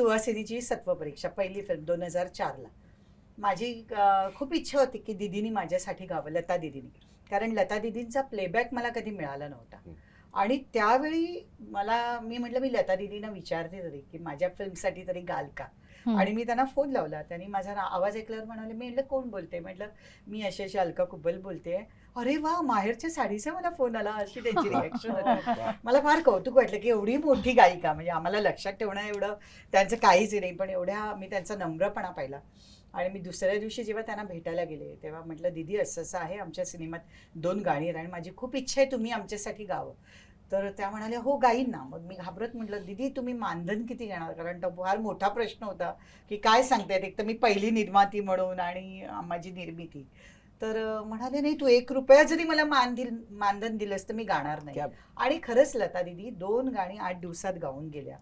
सुहासिनीची सत्वपरीक्षा पहिली फिल्म दोन हजार चारला माझी खूप इच्छा होती की दिदीनी माझ्यासाठी गावं लता दिदीनी कारण लता दिदींचा प्लेबॅक मला कधी मिळाला नव्हता. आणि त्यावेळी मला मी म्हटलं मी लता दिदींना विचारते तरी की माझ्या फिल्मसाठी तरी गाल का. आणि मी त्यांना फोन लावला. त्यांनी माझा आवाज ऐकल्यावर म्हणाले मी म्हटलं कोण बोलते? म्हटलं मी अशी अशी अलका कुबल बोलते. अरे वा माहेरच्या साडीचा मला फोन आला. अशी त्यांची रिॲक्शन होती. मला फार कौतुक वाटलं की एवढी मोठी गायिका म्हणजे आम्हाला लक्षात ठेवणं एवढं त्यांचं काहीच नाही पण एवढ्या मी त्यांचा नम्रपणा पाहिला. आणि मी दुसऱ्या दिवशी जेव्हा त्यांना भेटायला गेले तेव्हा म्हटलं दीदी असं असं आहे आमच्या सिनेमात दोन गाणी आहेत आणि माझी खूप इच्छा आहे तुम्ही आमच्यासाठी गावं. तर त्या म्हणाल्या हो गाईन ना. मग मी घाबरत म्हटलं दीदी तुम्ही मानधन किती घेणार? कारण तो फार मोठा प्रश्न होता की काय सांगतायत? एक तर मी पहिली निर्माती म्हणून आणि माझी निर्मिती. तर म्हणाले नाही तू एक रुपया जरी मला मान दिल मानधन दिलंस तर मी गाणार नाही. आणि खरंच लता दिदी दोन गाणी आठ दिवसात गाऊन गेल्या.